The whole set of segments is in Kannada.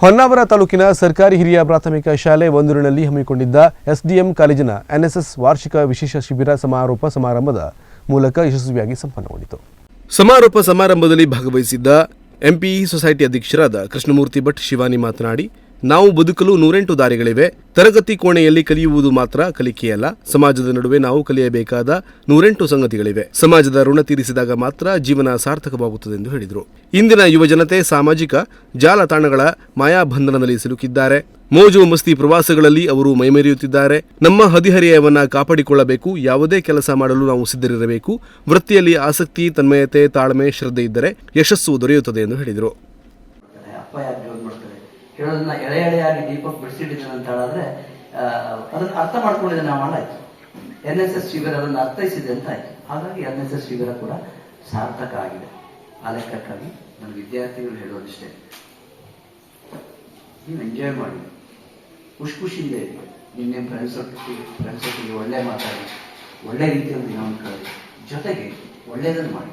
ಹೊನ್ನಾವರ ತಾಲೂಕಿನ ಸರ್ಕಾರಿ ಹಿರಿಯ ಪ್ರಾಥಮಿಕ ಶಾಲೆ ಒಂದೂರಿನಲ್ಲಿ ಹಮ್ಮಿಕೊಂಡಿದ್ದ ಎಸ್ಡಿಎಂ ಕಾಲೇಜಿನ ಎನ್ಎಸ್ಎಸ್ ವಾರ್ಷಿಕ ವಿಶೇಷ ಶಿಬಿರ ಸಮಾರೋಪ ಸಮಾರಂಭದ ಮೂಲಕ ಯಶಸ್ವಿಯಾಗಿ ಸಂಪನ್ನಗೊಂಡಿತು. ಸಮಾರೋಪ ಸಮಾರಂಭದಲ್ಲಿ ಭಾಗವಹಿಸಿದ್ದ ಎಂಪಿಇ ಸೊಸೈಟಿ ಅಧ್ಯಕ್ಷರಾದ ಕೃಷ್ಣಮೂರ್ತಿ ಭಟ್ ಶಿವಾನಿ ಮಾತನಾಡಿ ನಾವು ಬದುಕಲು ನೂರೆಂಟು ದಾರಿಗಳಿವೆ. ತರಗತಿ ಕೋಣೆಯಲ್ಲಿ ಕಲಿಯುವುದು ಮಾತ್ರ ಕಲಿಕೆಯಲ್ಲ. ಸಮಾಜದ ನಡುವೆ ನಾವು ಕಲಿಯಬೇಕಾದ ನೂರೆಂಟು ಸಂಗತಿಗಳಿವೆ. ಸಮಾಜದ ಋಣ ತೀರಿಸಿದಾಗ ಮಾತ್ರ ಜೀವನ ಸಾರ್ಥಕವಾಗುತ್ತದೆ ಎಂದು ಹೇಳಿದರು. ಇಂದಿನ ಯುವಜನತೆ ಸಾಮಾಜಿಕ ಜಾಲತಾಣಗಳ ಮಾಯಾಬಂಧನದಲ್ಲಿ ಸಿಲುಕಿದ್ದಾರೆ. ಮೋಜು ಮಸ್ತಿ ಪ್ರವಾಸಗಳಲ್ಲಿ ಅವರು ಮೈಮೆರೆಯುತ್ತಿದ್ದಾರೆ. ನಮ್ಮ ಹದಿಹರಿಯವನ್ನು ಕಾಪಾಡಿಕೊಳ್ಳಬೇಕು. ಯಾವುದೇ ಕೆಲಸ ಮಾಡಲು ನಾವು ಸಿದ್ಧರಿರಬೇಕು. ವೃತ್ತಿಯಲ್ಲಿ ಆಸಕ್ತಿ, ತನ್ಮಯತೆ, ತಾಳ್ಮೆ, ಶ್ರದ್ಧೆ ಇದ್ದರೆ ಯಶಸ್ಸು ದೊರೆಯುತ್ತದೆ ಎಂದು ಹೇಳಿದರು ಮಾಡ್ತಾರೆ ಅಪ್ಪ ಯಾಕೆ ಜೋರ್ ಮಾಡ್ತಾರೆ ಹೇಳೋದನ್ನ ಎಳೆ ಎಳೆಯಾಗಿ ದೀಪಕ್ ಬಿಡಿಸಿಟ್ಟಿದ್ದಾನೆ ಅಂತ ಹೇಳಿದ್ರೆ ಅದನ್ನ ಅರ್ಥ ಮಾಡ್ಕೊಂಡಿದ್ದೆ ನಾವು ಮಾಡಾಯ್ತು ಎನ್ ಎಸ್ ಎಸ್ ಶಿಬಿರ ಅದನ್ನು ಅರ್ಥೈಸಿದೆ ಅಂತ ಆಯ್ತು. ಹಾಗಾಗಿ ಎನ್ ಎಸ್ ಎಸ್ ಶಿಬಿರ ಕೂಡ ಸಾರ್ಥಕ ಆಗಿದೆ. ಆ ಲೆಕ್ಕಕ್ಕಾಗಿ ನನ್ನ ವಿದ್ಯಾರ್ಥಿಗಳು ಹೇಳೋದಿಷ್ಟೇ. ನೀವು ಎಂಜಾಯ್ ಮಾಡಿ. ಖುಷಿ ಖುಷಿಯಿಂದ ಇರಿ ನಿನ್ನೆ ಫ್ರೆಂಡ್ಸ್ ಒಟ್ಟಿಗೆ ಫ್ರೆಂಡ್ಸ್ ಒಟ್ಟಿಗೆ ಒಳ್ಳೆ ಮಾತಾಡಿ. ಒಳ್ಳೆ ರೀತಿಯಲ್ಲಿ ದಿನವನ್ನು ಕಳೆದು ಜೊತೆಗೆ ಒಳ್ಳೆಯದನ್ನು ಮಾಡಿ.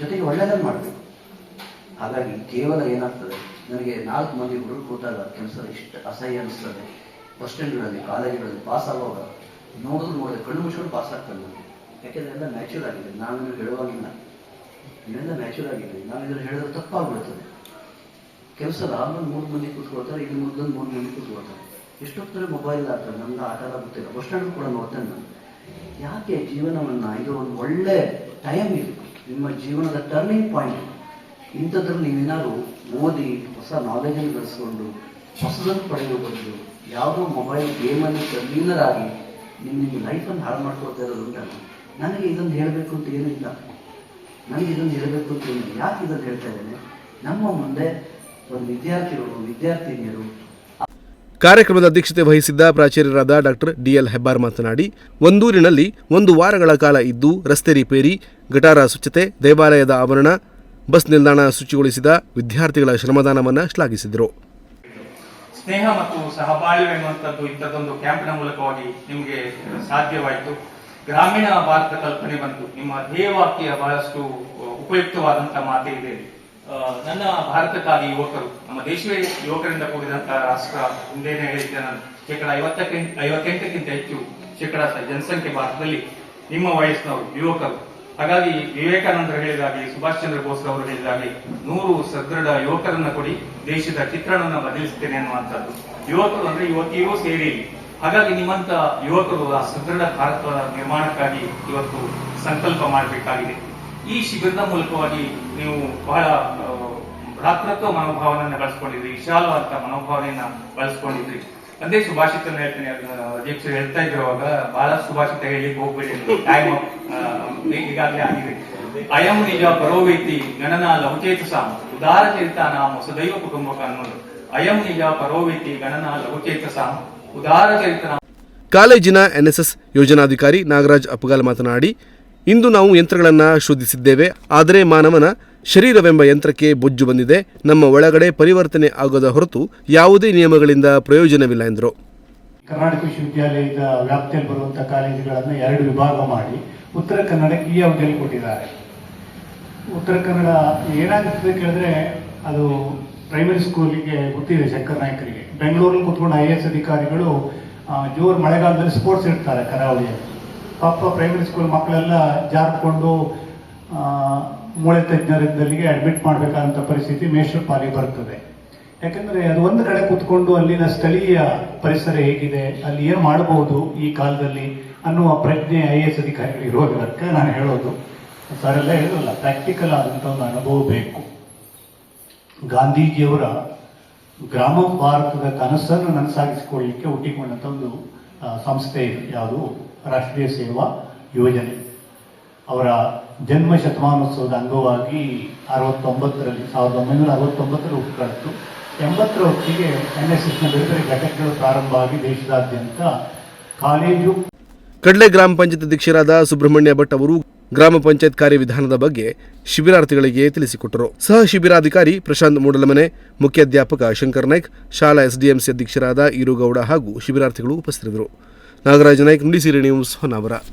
ಜೊತೆಗೆ ಒಳ್ಳೆಯದನ್ನು ಮಾಡಬೇಕು. ಹಾಗಾಗಿ ಕೇವಲ ಏನಾಗ್ತದೆ? ನನಗೆ ನಾಲ್ಕು ಮಂದಿ ಹುಡುಗರು ಕೂತಾಗ ಕೆಲಸ ಇಷ್ಟ ಅಸಹ್ಯ ಅನಿಸ್ತದೆ. ಬಸ್ ಸ್ಟ್ಯಾಂಡ್ಗಳಲ್ಲಿ ಕಾಲೇಜುಗಳಲ್ಲಿ ಪಾಸ್ ಆಗುವಾಗ ನೋಡಿದ್ರು ನೋಡಿದ್ರೆ ಕಣ್ಣು ಮುಚ್ಕೊಂಡು ಪಾಸ್ ಆಗ್ತದೆ ನನಗೆ ಯಾಕೆಂದ್ರೆ ಎಲ್ಲ ನ್ಯಾಚುರಲ್ ಆಗಿದೆ. ನಾನು ನಿಮಗೆ ಹೇಳುವಾಗಿಲ್ಲ. ಇವೆಲ್ಲ ನ್ಯಾಚುರಲ್ ಆಗಿದೆ. ನಾವು ಇದನ್ನು ಹೇಳಿದ್ರೆ ತಪ್ಪಾಗ್ಬಿಡ್ತದೆ. ಕೆಲಸ ಆಮೇಲೆ ಮೂರು ಮಂದಿ ಕೂತ್ಕೊಳ್ತಾರೆ ಇಲ್ಲಿ ಮೊದಲೊಂದು ಮೂರು ಮಂದಿ ಕೂತ್ಕೊಳ್ತಾರೆ. ಎಷ್ಟೊತ್ತರ ಮೊಬೈಲ್ ಆಗ್ತದೆ ನಮ್ಗೆ ಆಟ ಆಗುತ್ತಿಲ್ಲ ಗೊತ್ತಿಲ್ಲ. ಬಸ್ ಸ್ಟ್ಯಾಂಡ್ ಕೂಡ ನೋಡ್ತೇನೆ ನಾನು. ಯಾಕೆ ಜೀವನವನ್ನು ಇದು ಒಂದು ಒಳ್ಳೆ ಟೈಮ್ ಇದು? ನಿಮ್ಮ ಜೀವನದ ಟರ್ನಿಂಗ್ ಪಾಯಿಂಟ್ ಇಂಥದ್ರಲ್ಲಿ ನೀವೇನಾದ್ರು ಓದಿ ಹೊಸ ನಾಲೆಜನ್ನು ಬೆಳೆಸ್ಕೊಂಡು ಹೊಸದನ್ನು ಪಡೆಯುವ ಬದಲು ಯಾವುದೋ ಮೊಬೈಲ್ ಗೇಮನ್ನು ತಲ್ಲೀನರಾಗಿ ನಿಮ್ಮ ನಿಮ್ಮ ಲೈಫನ್ನು ಹಾಳು ಮಾಡ್ಕೊಳ್ತಾ ಇರೋದು ಉಂಟಲ್ಲ ನನಗೆ ಇದನ್ನು ಹೇಳಬೇಕು ಅಂತ ಏನಿಲ್ಲ. ನನಗೆ ಇದನ್ನು ಹೇಳಬೇಕು ಅಂತ ಏನಿಲ್ಲ. ಯಾಕೆ ಇದನ್ನು ಹೇಳ್ತಾ ಇದ್ದೇನೆ? ನಮ್ಮ ಮುಂದೆ ಒಂದು ವಿದ್ಯಾರ್ಥಿಗಳು, ವಿದ್ಯಾರ್ಥಿನಿಯರು ಕಾರ್ಯಕ್ರಮದ ಅಧ್ಯಕ್ಷತೆ ವಹಿಸಿದ್ದ ಪ್ರಾಚಾರ್ಯರಾದ ಡಾಕ್ಟರ್ ಡಿಎಲ್ ಹೆಬ್ಬಾರ್ ಮಾತನಾಡಿ, ಒಂದೂರಿನಲ್ಲಿ ಒಂದು ವಾರಗಳ ಕಾಲ ಇದ್ದು ರಸ್ತೆ ರಿಪೇರಿ, ಗಟಾರ ಸ್ವಚ್ಛತೆ, ದೇವಾಲಯದ ಆವರಣ ಬಸ್ ನಿಲ್ದಾಣ ಶುಚಿಗೊಳಿಸಿದ ವಿದ್ಯಾರ್ಥಿಗಳ ಶ್ರಮದಾನವನ್ನು ಶ್ಲಾಘಿಸಿದರು. ಸ್ನೇಹ ಮತ್ತು ಸಹಬಾಳ್ವೆ ಎನ್ನುವಂಥದ್ದು ಇಂಥದ್ದೊಂದು ಕ್ಯಾಂಪಿನ ಮೂಲಕವಾಗಿ ನಿಮಗೆ ಸಾಧ್ಯವಾಯಿತು. ಗ್ರಾಮೀಣ ಭಾರತ ಕಲ್ಪನೆ ಬಂತು. ನಿಮ್ಮ ಧ್ಯೇಯವಾಕ್ಯ ಬಹಳಷ್ಟು ಉಪಯುಕ್ತವಾದಂತಹ ಮಾತೇ ಇದೆ. ನನ್ನ ಭಾರತಕ್ಕಾಗಿ ಯುವಕರು, ನಮ್ಮ ದೇಶವೇ ಯುವಕರಿಂದ ಕೂಡಿದಂತಹ ರಾಷ್ಟ್ರ ಹಿಂದೆನೆ ಹೇಳಿದ್ದೆ ನಾನು. ಶೇಕಡ ಐವತ್ತಕ್ಕಿಂತ ಐವತ್ತೆಂಟಕ್ಕಿಂತ ಹೆಚ್ಚು ಶೇಕಡ ಜನಸಂಖ್ಯೆ ಭಾರತದಲ್ಲಿ ನಿಮ್ಮ ವಯಸ್ಸಿನವರು, ಯುವಕರು. ಹಾಗಾಗಿ ವಿವೇಕಾನಂದರು ಹೇಳಿದಾಗೆ ಸುಭಾಷ್ ಚಂದ್ರ ಬೋಸ್ ಅವರು ಹೇಳಿದಾಗೆ ನೂರು ಸದೃಢ ಯುವಕರನ್ನ ಕೊಡಿ, ದೇಶದ ಚಿತ್ರಣವನ್ನ ಬದಲಿಸುತ್ತೇನೆ ಅನ್ನುವಂಥದ್ದು. ಯುವಕರು ಅಂದ್ರೆ ಯುವತಿಯೂ ಸೇರಿ. ಹಾಗಾಗಿ ನಿಮ್ಮಂತ ಯುವಕರು ಆ ಸದೃಢ ಭಾರತದ ನಿರ್ಮಾಣಕ್ಕಾಗಿ ಇವತ್ತು ಸಂಕಲ್ಪ ಮಾಡಬೇಕಾಗಿದೆ. ಈ ಶಿಬಿರದ ಮೂಲಕವಾಗಿ ನೀವು ಬಹಳ ಭ್ರಾತೃತ್ವ ಮನೋಭಾವನೆಯನ್ನು ಬಳಸ್ಕೊಂಡಿದ್ರಿ ವಿಶಾಲವಾದ ಮನೋಭಾವನೆಯನ್ನ ಬಳಸ್ಕೊಂಡಿದ್ರಿ. ಅದೇ ಸುಭಾಷಿತ ಹೇಳ್ತೀನಿ ಅಧ್ಯಕ್ಷರು ಹೇಳ್ತಾ ಇರುವಾಗ ಬಹಳ ಸುಭಾಷಿತ ಹೇಳಿ ಹೋಗ್ಬೇಡಿ ಟೈಮ್ ಈಗಾಗಲೇ ಆಗಿದೆ ಅಯಂ ನಿಜ ಪರೋವೈತಿ ಗಣನ ಲವಚೇತಸ ಉದಾರ ಚರಿತಾನ ಸದೈವ ಕುಟುಂಬಕ ಅನ್ನೋದು ಅಯಂ ನಿಜ ಪರೋವೈತಿ ಗಣನ ಲವಚೇತಸ ಉದಾರ ಚೇತನ ಕಾಲೇಜಿನ ಎನ್ಎಸ್ಎಸ್ ಯೋಜನಾಧಿಕಾರಿ ನಾಗರಾಜ್ ಅಪ್ಗಾಲ್ ಮಾತನಾಡಿ ಇಂದು ನಾವು ಯಂತ್ರಗಳನ್ನು ಶೋಧಿಸಿದ್ದೇವೆ ಆದರೆ ಮಾನವನ ಶರೀರವೆಂಬ ಯಂತ್ರಕ್ಕೆ ಬೊಜ್ಜು ಬಂದಿದೆ. ನಮ್ಮ ಒಳಗಡೆ ಪರಿವರ್ತನೆ ಆಗದ ಹೊರತು ಯಾವುದೇ ನಿಯಮಗಳಿಂದ ಪ್ರಯೋಜನವಿಲ್ಲ ಎಂದರು. ಕರ್ನಾಟಕ ವಿಶ್ವವಿದ್ಯಾಲಯದ ವ್ಯಾಪ್ತಿಯಲ್ಲಿ ಬರುವಂತಹ ಕಾಲೇಜುಗಳನ್ನು ಎರಡು ವಿಭಾಗ ಮಾಡಿ. ಉತ್ತರ ಕನ್ನಡಕ್ಕೆ ಈ ಅವಧಿಯಲ್ಲಿ ಕೊಟ್ಟಿದ್ದಾರೆ. ಉತ್ತರ ಕನ್ನಡ ಏನಾಗುತ್ತದೆ ಕೇಳಿದ್ರೆ ಅದು ಪ್ರೈಮರಿ ಸ್ಕೂಲಿಗೆ ಗೊತ್ತಿದೆ ಶಂಕರ್ ನಾಯಕರಿಗೆ. ಬೆಂಗಳೂರಲ್ಲಿ ಕೂತ್ಕೊಂಡು ಐ ಎ ಎಸ್ ಅಧಿಕಾರಿಗಳು ಜೋರು ಮಳೆಗಾಲದಲ್ಲಿ ಸ್ಪೋರ್ಟ್ಸ್ ಇರ್ತಾರೆ ಕರಾವಳಿಯಲ್ಲಿ. ಪಾಪ ಪ್ರೈಮರಿ ಸ್ಕೂಲ್ ಮಕ್ಕಳೆಲ್ಲ ಜಾರ್ಕೊಂಡು ಮೂಳೆ ತಜ್ಞರಿದ್ದಲ್ಲಿಗೆ ಅಡ್ಮಿಟ್ ಮಾಡಬೇಕಾದಂಥ ಪರಿಸ್ಥಿತಿ ಮೇಷರ್ ಪಾಲಿಗೆ ಬರ್ತದೆ. ಯಾಕಂದರೆ ಅದು ಒಂದು ಕಡೆ ಕೂತ್ಕೊಂಡು ಅಲ್ಲಿನ ಸ್ಥಳೀಯ ಪರಿಸರ ಹೇಗಿದೆ, ಅಲ್ಲಿ ಏನು ಮಾಡಬಹುದು ಈ ಕಾಲದಲ್ಲಿ? ಅನ್ನುವ ಪ್ರಜ್ಞೆ ಐ ಎಸ್ ಅಧಿಕಾರಿಗಳು ಇರೋದಕ್ಕೆ ನಾನು ಹೇಳೋದು. ಸರ್ ಎಲ್ಲ ಹೇಳಲ್ಲ ಪ್ರಾಕ್ಟಿಕಲ್ ಆದಂಥ ಒಂದು ಅನುಭವ ಬೇಕು. ಗಾಂಧೀಜಿಯವರ ಗ್ರಾಮ ಭಾರತದ ಕನಸನ್ನು ನನಸಾಗಿಸಿಕೊಳ್ಳಲಿಕ್ಕೆ ಹುಟ್ಟಿಕೊಂಡಂಥ ಒಂದು ಸಂಸ್ಥೆ ಇದು ಯಾವುದು? ರಾಷ್ಟ್ರೀಯ ಸೇವಾ ಯೋಜನೆ. ಅವರ ಜನ್ಮ ಶತಮಾನೋತ್ಸವದ ಅಂಗವಾಗಿ ಅರವತ್ತೊಂಬತ್ತರಲ್ಲಿ, ಸಾವಿರದ ಒಂಬೈನೂರ ಅರವತ್ತೊಂಬತ್ತರ ಹುಟ್ಟುಕೊಳ್ತು ಎಂಬತ್ತರ ಹೊತ್ತಿಗೆ ಎನ್ ಎಸ್ ಎಸ್ನ ಬೇರೆ ಬೇರೆ ಘಟಕಗಳು ಪ್ರಾರಂಭ ಆಗಿ ದೇಶದಾದ್ಯಂತ ಕಾಲೇಜು ಕಡ್ಲೆ ಗ್ರಾಮ ಪಂಚಾಯತ್ ಅಧ್ಯಕ್ಷರಾದ ಸುಬ್ರಹ್ಮಣ್ಯ ಭಟ್ ಅವರು ಗ್ರಾಮ ಪಂಚಾಯತ್ ಕಾರ್ಯವಿಧಾನದ ಬಗ್ಗೆ ಶಿಬಿರಾರ್ಥಿಗಳಿಗೆ ತಿಳಿಸಿಕೊಟ್ಟರು. ಸಹ ಶಿಬಿರಾಧಿಕಾರಿ ಪ್ರಶಾಂತ್ ಮೂಡಲಮನೆ ಮುಖ್ಯಾಧ್ಯಾಪಕ ಶಂಕರ್ ನಾಯ್ಕ್, ಶಾಲಾ ಎಸ್ಡಿಎಂಸಿ ಅಧ್ಯಕ್ಷರಾದ ಈರುಗೌಡ ಹಾಗೂ ಶಿಬಿರಾರ್ಥಿಗಳು ಉಪಸ್ಥಿತರಿದ್ದರು. ನಾಗರಾಜ ನಾಯ್ಕ್, ನುಡಿಸಿರಿ ನ್ಯೂಸ್ ಹೊನ್ನಾವರ.